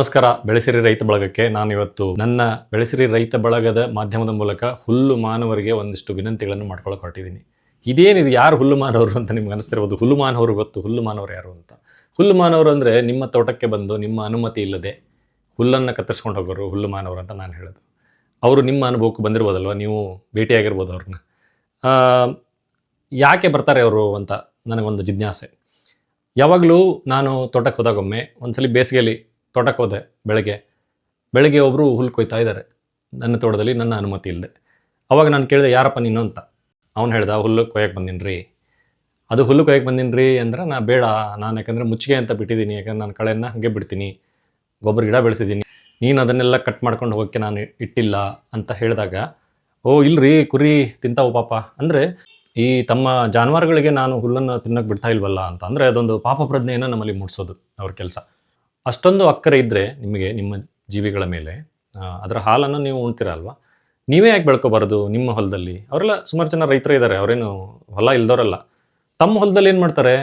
ನಮಸ್ಕಾರ, ಬೆಳೆಸಿರಿ ರೈತ ಬಳಗಕ್ಕೆ. ನಾನು ಇವತ್ತು ನನ್ನ ಬೆಳೆಸಿರಿ ರೈತ ಬಳಗದ ಮಾಧ್ಯಮದ ಮೂಲಕ ಹುಲ್ಲು ಮಾನವರಿಗೆ ಒಂದಿಷ್ಟು ವಿನಂತಿಗಳನ್ನು ಮಾಡ್ಕೊಳಕ್ಕೆ ಹೊರಟಿದ್ದೀನಿ ಇದೇನಿದು ಯಾರು ಹುಲ್ಲು ಮಾನವರು ಅಂತ ನಿಮ್ಗೆ ಅನಿಸ್ತಿರ್ಬೋದು? ಹುಲ್ಲು ಮಾನವರು ಗೊತ್ತು, ಹುಲ್ಲು ಮಾನವರು ಯಾರು ಅಂತ. ಹುಲ್ಲು ಮಾನವರು ಅಂದರೆ ನಿಮ್ಮ ತೋಟಕ್ಕೆ ಬಂದು ನಿಮ್ಮ ಅನುಮತಿ ಇಲ್ಲದೆ ಹುಲ್ಲನ್ನು ಕತ್ತರಿಸ್ಕೊಂಡು ಹೋಗೋರು ಹುಲ್ಲು ಮಾನವರು ಅಂತ ನಾನು ಹೇಳೋದು. ಅವರು ನಿಮ್ಮ ಅನುಭವಕ್ಕೆ ಬಂದಿರ್ಬೋದಲ್ವ? ನೀವು ಭೇಟಿಯಾಗಿರ್ಬೋದು ಅವ್ರನ್ನ. ಯಾಕೆ ಬರ್ತಾರೆ ಅವರು ಅಂತ ನನಗೊಂದು ಜಿಜ್ಞಾಸೆ. ಯಾವಾಗಲೂ ನಾನು ತೋಟಕ್ಕೆ ಹೋದಾಗೊಮ್ಮೆ ಒಂದ್ಸಲಿ ಬೇಸಿಗೆಯಲ್ಲಿ ತೋಟಕ್ಕೆ ಹೋದೆ ಬೆಳಗ್ಗೆ. ಬೆಳಗ್ಗೆ ಒಬ್ಬರು ಹುಲ್ಲು ಕೊಯ್ತಾ ಇದ್ದಾರೆ ನನ್ನ ತೋಟದಲ್ಲಿ ನನ್ನ ಅನುಮತಿ ಇಲ್ಲದೆ ಅವಾಗ ನಾನು ಕೇಳಿದೆ, ಯಾರಪ್ಪ ನೀನು? ಅಂತ. ಅವ್ನು ಹೇಳ್ದ, ಹುಲ್ಲು ಕೊಯ್ಯಕ್ಕೆ ಬಂದೀನಿ ರೀ ಅದು ಹುಲ್ಲು ಕೊಯ್ಯಕ್ಕೆ ಬಂದೀನಿ ರೀ ಅಂದ್ರೆ ನಾ ಬೇಡ. ನಾನು ಯಾಕಂದರೆ ಮುಚ್ಚಿಗೆ ಅಂತ ಬಿಟ್ಟಿದ್ದೀನಿ. ಯಾಕಂದ್ರೆ ನಾನು ಕಳೆಯನ್ನು ಹಾಗೆ ಬಿಡ್ತೀನಿ. ಗೊಬ್ಬರ ಗಿಡ ಬೆಳೆಸಿದ್ದೀನಿ. ನೀನು ಅದನ್ನೆಲ್ಲ ಕಟ್ ಮಾಡ್ಕೊಂಡು ಹೋಗೋಕ್ಕೆ ನಾನು ಇಟ್ಟಿಲ್ಲ. ಅಂತ ಹೇಳಿದಾಗ, ಓ, ಇಲ್ರಿ, ಕುರಿ ತಿಂತಾವು ಪಾಪ. ಅಂದರೆ, ಈ ತಮ್ಮ ಜಾನುವಾರುಗಳಿಗೆ ನಾನು ಹುಲ್ಲನ್ನು ತಿನ್ನೋಕೆ ಬಿಡ್ತಾ ಇಲ್ವಲ್ಲ ಅಂತ. ಅಂದರೆ ಅದೊಂದು ಪಾಪ ಪ್ರಜ್ಞೆಯನ್ನು ನಮ್ಮಲ್ಲಿ ಮೂಡಿಸೋದು ಅವ್ರ ಕೆಲಸ. ಅಷ್ಟೊಂದು ಅಕ್ಕರೆ ಇದ್ದರೆ ನಿಮಗೆ ನಿಮ್ಮ ಜೀವಿಗಳ ಮೇಲೆ ಅದರ ಹಾಲನ್ನು ನೀವು ಉಣ್ತೀರ ಅಲ್ವಾ? ನೀವೇ ಯಾಕೆ ಬೆಳ್ಕೋಬಾರ್ದು ನಿಮ್ಮ ಹೊಲದಲ್ಲಿ? ಅವರೆಲ್ಲ ಸುಮಾರು ಜನ ರೈತರು ಇದ್ದಾರೆ, ಅವರೇನು ಹೊಲ ಇಲ್ದವರಲ್ಲ. ತಮ್ಮ ಹೊಲದಲ್ಲಿ ಏನು ಮಾಡ್ತಾರೆ?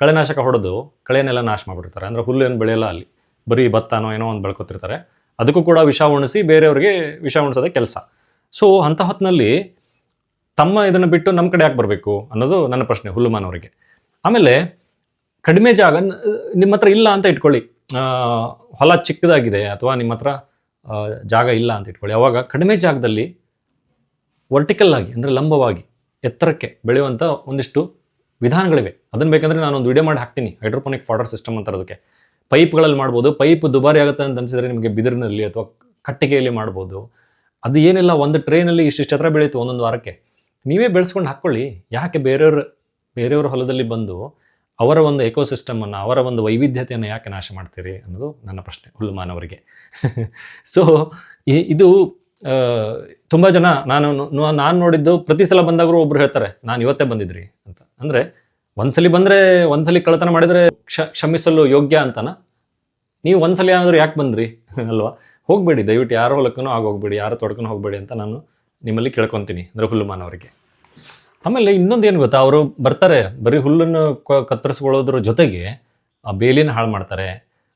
ಕಳೆನಾಶಕ ಹೊಡೆದು ಕಳೆನೆಲ್ಲ ನಾಶ ಮಾಡಿಬಿಡ್ತಾರೆ ಅಂದರೆ ಹುಲ್ಲು ಏನು ಬೆಳೆಯಲ್ಲ ಅಲ್ಲಿ. ಬರೀ ಭತ್ತನೋ ಏನೋ ಒಂದು ಬೆಳ್ಕೊತಿರ್ತಾರೆ. ಅದಕ್ಕೂ ಕೂಡ ವಿಷ ಉಣಿಸಿ ಬೇರೆಯವ್ರಿಗೆ ವಿಷ ಉಣಿಸೋದೇ ಕೆಲಸ. ಸೊ ಅಂಥ ಹೊತ್ತಿನಲ್ಲಿ ತಮ್ಮ ಇದನ್ನು ಬಿಟ್ಟು ನಮ್ಮ ಕಡೆ ಯಾಕೆ ಬರಬೇಕು ಅನ್ನೋದು ನನ್ನ ಪ್ರಶ್ನೆ ಹುಲ್ಲುಮಾನವರಿಗೆ ಆಮೇಲೆ ಕಡಿಮೆ ಜಾಗ ನಿಮ್ಮ ಹತ್ರ ಇಲ್ಲ ಅಂತ ಇಟ್ಕೊಳ್ಳಿ. ಹೊಲ ಚಿಕ್ಕದಾಗಿದೆ ಅಥವಾ ನಿಮ್ಮ ಹತ್ರ ಜಾಗ ಇಲ್ಲ ಅಂತ ಇಟ್ಕೊಳ್ಳಿ. ಅವಾಗ ಕಡಿಮೆ ಜಾಗದಲ್ಲಿ ವರ್ಟಿಕಲ್ ಆಗಿ, ಅಂದರೆ ಲಂಬವಾಗಿ ಎತ್ತರಕ್ಕೆ ಬೆಳೆಯುವಂಥ ಒಂದಿಷ್ಟು ವಿಧಾನಗಳಿವೆ. ಅದನ್ನು ಬೇಕಂದರೆ ನಾನೊಂದು ವಿಡಿಯೋ ಮಾಡಿ ಹಾಕ್ತೀನಿ. ಹೈಡ್ರೋಪೋನಿಕ್ ಫಾಡರ್ ಸಿಸ್ಟಮ್ ಅಂತ ಅದಕ್ಕೆ ಪೈಪ್ಗಳಲ್ಲಿ ಮಾಡ್ಬೋದು. ಪೈಪ್ ದುಬಾರಿ ಆಗುತ್ತೆ ಅಂತ ಅನಿಸಿದರೆ ನಿಮಗೆ ಬಿದಿರಿನಲ್ಲಿ ಅಥವಾ ಕಟ್ಟಿಗೆಯಲ್ಲಿ ಮಾಡ್ಬೋದು. ಅದು ಏನಿಲ್ಲ, ಒಂದು ಟ್ರೈನಲ್ಲಿ ಇಷ್ಟಿಷ್ಟು ಹತ್ರ ಬೆಳೀತು ಒಂದೊಂದು ವಾರಕ್ಕೆ. ನೀವೇ ಬೆಳೆಸ್ಕೊಂಡು ಹಾಕ್ಕೊಳ್ಳಿ. ಯಾಕೆ ಬೇರೆಯವ್ರ ಬೇರೆಯವ್ರ ಹೊಲದಲ್ಲಿ ಬಂದು ಅವರ ಒಂದು ಎಕೋಸಿಸ್ಟಮನ್ನು ಅವರ ಒಂದು ವೈವಿಧ್ಯತೆಯನ್ನು ಯಾಕೆ ನಾಶ ಮಾಡ್ತೀರಿ ಅನ್ನೋದು ನನ್ನ ಪ್ರಶ್ನೆ ಹುಲ್ಲು ಮಾನವರಿಗೆ ಸೊ ಇದು ತುಂಬ ಜನ ನಾನು ನಾನು ನೋಡಿದ್ದು ಪ್ರತಿ ಸಲ ಬಂದಾಗಲೂ ಒಬ್ರು ಹೇಳ್ತಾರೆ, ನಾನು ಇವತ್ತೇ ಬಂದಿದ್ರಿ ಅಂತ. ಅಂದರೆ, ಒಂದ್ಸಲಿ ಬಂದರೆ, ಒಂದ್ಸಲಿ ಕಳ್ಳತನ ಮಾಡಿದರೆ ಕ್ಷ, ಕ್ಷಮಿಸಲು ಯೋಗ್ಯ ಅಂತನ? ನೀವು ಒಂದ್ಸಲಿ ಏನಾದರೂ ಯಾಕೆ ಬಂದ್ರಿ? ಅಲ್ವಾ? ಹೋಗಬೇಡಿ, ದಯವಿಟ್ಟು ಯಾರ ಹೊಲಕ್ಕೂ ಆಗೋಗ್ಬೇಡಿ, ಯಾರ ತೊಡ್ಕೊಂಡು ಹೋಗಬೇಡಿ ಅಂತ ನಾನು ನಿಮ್ಮಲ್ಲಿ ಕೇಳ್ಕೊತೀನಿ, ಅಂದರೆ ಹುಲ್ಲು ಮಾನವರಿಗೆ ಆಮೇಲೆ ಇನ್ನೊಂದು ಏನು ಗೊತ್ತಾ, ಅವರು ಬರ್ತಾರೆ, ಬರೀ ಹುಲ್ಲನ್ನು ಕತ್ತರಿಸ್ಕೊಳ್ಳೋದ್ರ ಜೊತೆಗೆ ಆ ಬೇಲಿನ ಹಾಳು ಮಾಡ್ತಾರೆ.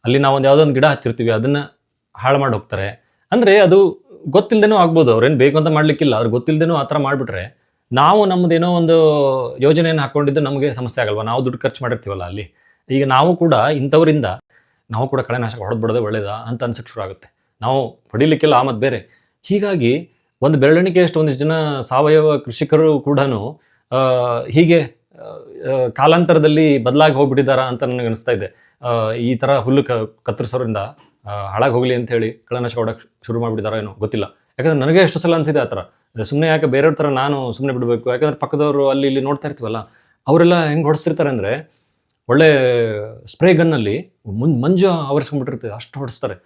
ಅಲ್ಲಿ ನಾವು ಒಂದು ಯಾವುದೋ ಒಂದು ಗಿಡ ಹಚ್ಚಿರ್ತೀವಿ, ಅದನ್ನು ಹಾಳು ಮಾಡಿ ಹೋಗ್ತಾರೆ. ಅಂದರೆ ಅದು ಗೊತ್ತಿಲ್ಲದೇನೂ ಆಗ್ಬೋದು ಅವ್ರೇನು ಬೇಕು ಅಂತ ಮಾಡಲಿಕ್ಕಿಲ್ಲ. ಅವ್ರು ಗೊತ್ತಿಲ್ಲದೇನೂ ಆ ಥರ ಮಾಡಿಬಿಟ್ರೆ ನಾವು ನಮ್ಮದೇನೋ ಒಂದು ಯೋಜನೆಯನ್ನು ಹಾಕ್ಕೊಂಡಿದ್ದು ನಮಗೆ ಸಮಸ್ಯೆ ಆಗಲ್ವಾ? ನಾವು ದುಡ್ಡು ಖರ್ಚು ಮಾಡಿರ್ತೀವಲ್ಲ ಅಲ್ಲಿ. ಈಗ ನಾವು ಕೂಡ ಇಂಥವರಿಂದ ನಾವು ಕೂಡ ಕಳೆನಾಶಕ ಹೊಡೆದ್ಬಿಡೋದೇ ಒಳ್ಳೇದಾ ಅಂತ ಅನ್ಸಕ್ಕೆ ಶುರು ಆಗುತ್ತೆ. ನಾವು ಹೊಡಿಲಿಕ್ಕೆಲ್ಲ ಆಮದು ಬೇರೆ. ಹೀಗಾಗಿ ಒಂದು ಬೆರಳಿಣಿಕೆ ಅಷ್ಟು ಒಂದಿಷ್ಟು ಜನ ಸಾವಯವ ಕೃಷಿಕರು ಕೂಡ ಹೀಗೆ ಕಾಲಾಂತರದಲ್ಲಿ ಬದಲಾಗಿ ಹೋಗ್ಬಿಟ್ಟಿದ್ದಾರ ಅಂತ ನನಗೆ ಅನಿಸ್ತಾ ಇದೆ. ಈ ಥರ ಹುಲ್ಲು ಕ ಕತ್ತರಿಸೋರಿಂದ ಹಾಳಾಗಿ ಹೋಗಲಿ ಅಂತ ಹೇಳಿ ಕಳನಾಶ ಶುರು ಮಾಡಿಬಿಟ್ಟಿದಾರ ಏನೋ ಗೊತ್ತಿಲ್ಲ. ಯಾಕಂದ್ರೆ ನನಗೆ ಎಷ್ಟು ಸಲ ಅನಿಸಿದೆ ಆ ಥರ ಸುಮ್ಮನೆ ಯಾಕೆ ಬೇರೆಯವ್ರ ಥರ ನಾನು ಸುಮ್ಮನೆ ಬಿಡಬೇಕು. ಯಾಕಂದ್ರೆ ಪಕ್ಕದವರು ಅಲ್ಲಿ ಇಲ್ಲಿ ನೋಡ್ತಾ ಇರ್ತೀವಲ್ಲ, ಅವರೆಲ್ಲ ಹೆಂಗೆ ಹೊಡಿಸ್ತಿರ್ತಾರೆ ಅಂದರೆ, ಒಳ್ಳೆ ಸ್ಪ್ರೇ ಗನ್ನಲ್ಲಿ ಮಂಜು ಆವರಿಸ್ಕೊಂಡ್ಬಿಟ್ಟಿರ್ತದೆ ಅಷ್ಟು ಹೊಡಿಸ್ತಾರೆ.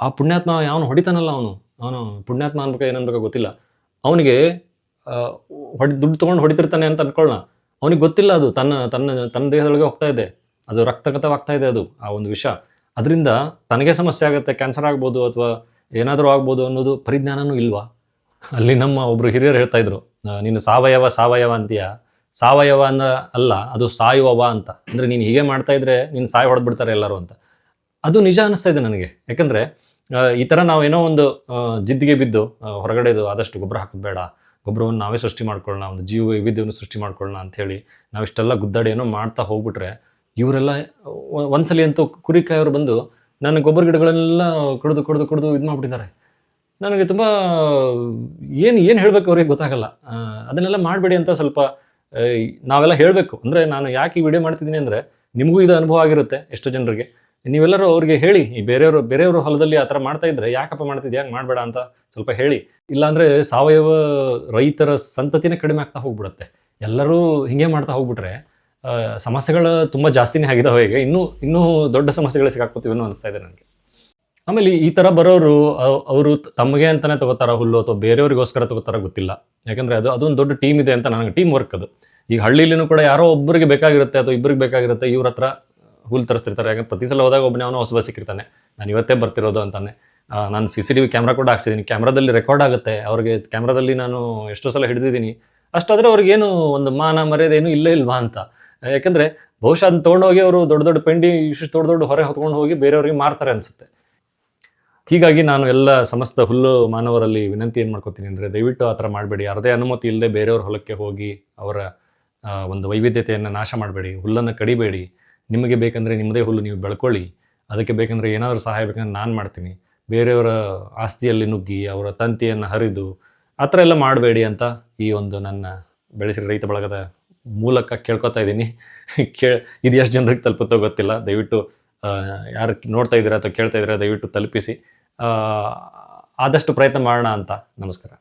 ಆ ಪುಣ್ಯಾತ್ಮ ಯಾವನು ಹೊಡಿತಾನಲ್ಲ ಅವನು. ಅವನು ಪುಣ್ಯಾತ್ಮ ಅನ್ಬೇಕು ಏನನ್ಬೇಕು ಗೊತ್ತಿಲ್ಲ. ಅವನಿಗೆ ಹೊಡಿ, ದುಡ್ಡು ತೊಗೊಂಡು ಹೊಡಿತಿರ್ತಾನೆ ಅಂತ ಅನ್ಕೊಳ್ಳೋಣ ಅವನಿಗೆ ಗೊತ್ತಿಲ್ಲ ಅದು, ತನ್ನ ತನ್ನ ತನ್ನ ದೇಹದೊಳಗೆ ಹೋಗ್ತಾ ಇದೆ. ಅದು ರಕ್ತಗತವಾಗ್ತಾ ಇದೆ ಅದು, ಆ ಒಂದು ವಿಷ. ಅದರಿಂದ ತನಗೆ ಸಮಸ್ಯೆ ಆಗುತ್ತೆ, ಕ್ಯಾನ್ಸರ್ ಆಗ್ಬೋದು ಅಥವಾ ಏನಾದರೂ ಆಗ್ಬೋದು ಅನ್ನೋದು ಪರಿಜ್ಞಾನನೂ ಇಲ್ವಾ? ಅಲ್ಲಿ ನಮ್ಮ ಒಬ್ಬರು ಹಿರಿಯರು ಹೇಳ್ತಾ ಇದ್ರು ನೀನು ಸಾವಯವ ಸಾವಯವ ಅಂತೀಯ? ಸಾವಯವ ಅಂದ ಅಲ್ಲ, ಅದು ಸಾಯುವವ ಅಂತ. ಅಂದರೆ ನೀನು ಹೀಗೆ ಮಾಡ್ತಾ ಇದ್ರೆ ನೀನು ಸಾಯಿ ಹೊಡೆದ್ಬಿಡ್ತಾರೆ ಎಲ್ಲರೂ ಅಂತ. ಅದು ನಿಜ ಅನ್ನಿಸ್ತಾ ಇದೆ ನನಗೆ. ಯಾಕಂದರೆ ಈ ಥರ ನಾವೇನೋ ಒಂದು ಜಿದ್ದಿಗೆ ಬಿದ್ದು ಹೊರಗಡೆದು ಆದಷ್ಟು ಗೊಬ್ಬರ ಹಾಕೋದು ಬೇಡ ಗೊಬ್ಬರವನ್ನು ನಾವೇ ಸೃಷ್ಟಿ ಮಾಡ್ಕೊಳ್ಳೋಣ, ಒಂದು ಜೀವ ವೈವಿಧ್ಯವನ್ನು ಸೃಷ್ಟಿ ಮಾಡ್ಕೊಳ್ಳೋಣ ಅಂಥೇಳಿ ನಾವಿಷ್ಟೆಲ್ಲ ಗುದ್ದಾಡಿ ಏನೋ ಮಾಡ್ತಾ ಹೋಗ್ಬಿಟ್ರೆ ಇವರೆಲ್ಲ ಒಂದ್ಸಲಿ ಅಂತೂ ಕುರಿಕಾಯವರು ಬಂದು ನನ್ನ ಗೊಬ್ಬರ ಗಿಡಗಳನ್ನೆಲ್ಲ ಕುಡಿದು, ಕಡಿದು, ಕುಡಿದು ಇದು ಮಾಡಿಬಿಟ್ಟಿದ್ದಾರೆ. ನನಗೆ ತುಂಬ, ಏನು ಏನು ಹೇಳಬೇಕು ಅವ್ರಿಗೆ ಗೊತ್ತಾಗಲ್ಲ. ಅದನ್ನೆಲ್ಲ ಮಾಡಬೇಡಿ ಅಂತ ಸ್ವಲ್ಪ ನಾವೆಲ್ಲ ಹೇಳಬೇಕು. ಅಂದರೆ ನಾನು ಯಾಕೆ ಈ ವಿಡಿಯೋ ಮಾಡ್ತಿದ್ದೀನಿ ಅಂದರೆ ನಿಮಗೂ ಇದು ಅನುಭವ ಆಗಿರುತ್ತೆ, ಎಷ್ಟೋ ಜನರಿಗೆ. ನೀವೆಲ್ಲರೂ ಅವ್ರಿಗೆ ಹೇಳಿ, ಈ ಬೇರೆಯವರು ಬೇರೆಯವರು ಹೊಲದಲ್ಲಿ ಆ ಥರ ಮಾಡ್ತಾ ಇದ್ರೆ ಯಾಕಪ್ಪ ಮಾಡ್ತಿದ್ಯಾ? ಹಂಗೆ ಮಾಡಬೇಡ ಅಂತ ಸ್ವಲ್ಪ ಹೇಳಿ. ಇಲ್ಲಾಂದರೆ ಸಾವಯವ ರೈತರ ಸಂತತಿನೇ ಕಡಿಮೆ ಆಗ್ತಾ ಹೋಗ್ಬಿಡುತ್ತೆ. ಎಲ್ಲರೂ ಹಿಂಗೆ ಮಾಡ್ತಾ ಹೋಗ್ಬಿಟ್ರೆ ಸಮಸ್ಯೆಗಳು ತುಂಬ ಜಾಸ್ತಿನೇ ಆಗಿದಾವೆ ಈಗ ಇನ್ನೂ ಇನ್ನೂ ದೊಡ್ಡ ಸಮಸ್ಯೆಗಳು ಸಿಗಾಕೋತೀವಿ ಅನ್ನೋ ಅನಿಸ್ತಾ ಇದೆ ನನಗೆ. ಆಮೇಲೆ ಈ ಥರ ಬರೋರು ಅವರು ತಮಗೆ ಅಂತಲೇ ತಗೋತಾರ ಹುಲ್ಲು ಅಥವಾ ಬೇರೆಯವ್ರಿಗೋಸ್ಕರ ತಗೋತಾರ ಗೊತ್ತಿಲ್ಲ. ಯಾಕಂದರೆ ಅದು, ಅದೊಂದು ದೊಡ್ಡ ಟೀಮ್ ಇದೆ ಅಂತ ನನಗೆ ಟೀಮ್ ವರ್ಕ್ ಅದು. ಈಗ ಹಳ್ಳಿಲಿನೂ ಕೂಡ ಯಾರೋ ಒಬ್ಬರಿಗೆ ಬೇಕಾಗಿರುತ್ತೆ ಅಥವಾ ಇಬ್ಬರಿಗೆ ಬೇಕಾಗಿರುತ್ತೆ ಇವ್ರ ಹತ್ರ ಹುಲ್ಲು ತರಿಸ್ತಿರ್ತಾರೆ. ಯಾಕಂದ್ರೆ ಪ್ರತಿ ಸಲ ಹೋದಾಗ ಒಬ್ಬನೇ ಅವನು ಹೊಸಬ ಸಿಕ್ಕಿರ್ತಾನೆ. ನಾನು ಇವತ್ತೇ ಬರ್ತಿರೋದು ಅಂತಾನೆ. ನಾನು C C T V camera ಕೂಡ ಹಾಕ್ಸಿದ್ದೀನಿ ಕ್ಯಾಮ್ರಾದಲ್ಲಿ ರೆಕಾರ್ಡ್ ಆಗುತ್ತೆ. ಅವ್ರಿಗೆ ಕ್ಯಾಮ್ರಾದಲ್ಲಿ ನಾನು ಎಷ್ಟೋ ಸಲ ಹಿಡಿದಿದ್ದೀನಿ. ಅಷ್ಟಾದರೆ ಅವ್ರಿಗೇನು ಒಂದು ಮಾನ ಮರ್ಯಾದೆ ಏನು ಇಲ್ಲೇ ಇಲ್ವಾ ಅಂತ. ಯಾಕಂದ್ರೆ ಬಹುಶಃ ಅದನ್ನ ತೊಗೊಂಡೋಗಿ ಅವರು ದೊಡ್ಡ ದೊಡ್ಡ ಪೆಂಡಿ ಇಷ್ಟು ದೊಡ್ಡ ದೊಡ್ಡ ಹೊರೆ ಹೊತ್ಕೊಂಡು ಹೋಗಿ ಬೇರೆಯವ್ರಿಗೆ ಮಾರ್ತಾರೆ ಅನಿಸುತ್ತೆ. ಹೀಗಾಗಿ ನಾನು ಎಲ್ಲ ಸಮಸ್ತ ಹುಲ್ಲು ಮಾನವರಲ್ಲಿ ವಿನಂತಿ ಏನು ಮಾಡ್ಕೋತೀನಿ ಅಂದರೆ ದಯವಿಟ್ಟು ಆ ಥರ ಮಾಡಬೇಡಿ. ಯಾರದೇ ಅನುಮತಿ ಇಲ್ಲದೆ ಬೇರೆಯವ್ರ ಹೊಲಕ್ಕೆ ಹೋಗಿ ಅವರ ಒಂದು ವೈವಿಧ್ಯತೆಯನ್ನು ನಾಶ ಮಾಡಬೇಡಿ. ಹುಲ್ಲನ್ನು ಕಡಿಬೇಡಿ. ನಿಮಗೆ ಬೇಕಂದರೆ ನಿಮ್ಮದೇ ಹುಲ್ಲು ನೀವು ಬೆಳ್ಕೊಳ್ಳಿ. ಅದಕ್ಕೆ ಬೇಕಂದರೆ ಏನಾದರೂ ಸಹಾಯ ಬೇಕಂದ್ರೆ ನಾನು ಮಾಡ್ತೀನಿ. ಬೇರೆಯವರ ಆಸ್ತಿಯಲ್ಲಿ ನುಗ್ಗಿ, ಅವರ ತಂತಿಯನ್ನು ಹರಿದು, ಆ ಥರ ಎಲ್ಲ ಮಾಡಬೇಡಿ ಅಂತ ಈ ಒಂದು ನನ್ನ ಬೆಳೆಸಿದ ರೈತ ಬಳಗದ ಮೂಲಕ ಕೇಳ್ಕೊತಾ ಇದ್ದೀನಿ. ಕೇಳ ಇದು ಎಷ್ಟು ಜನರಿಗೆ ತಲುಪುತ್ತೋ ಗೊತ್ತಿಲ್ಲ. ದಯವಿಟ್ಟು ಯಾರು ನೋಡ್ತಾ ಇದ್ದೀರಾ ಅಥವಾ ಕೇಳ್ತಾ ಇದ್ದೀರಾ ದಯವಿಟ್ಟು ತಲುಪಿಸಿ. ಆದಷ್ಟು ಪ್ರಯತ್ನ ಮಾಡೋಣ ಅಂತ. ನಮಸ್ಕಾರ.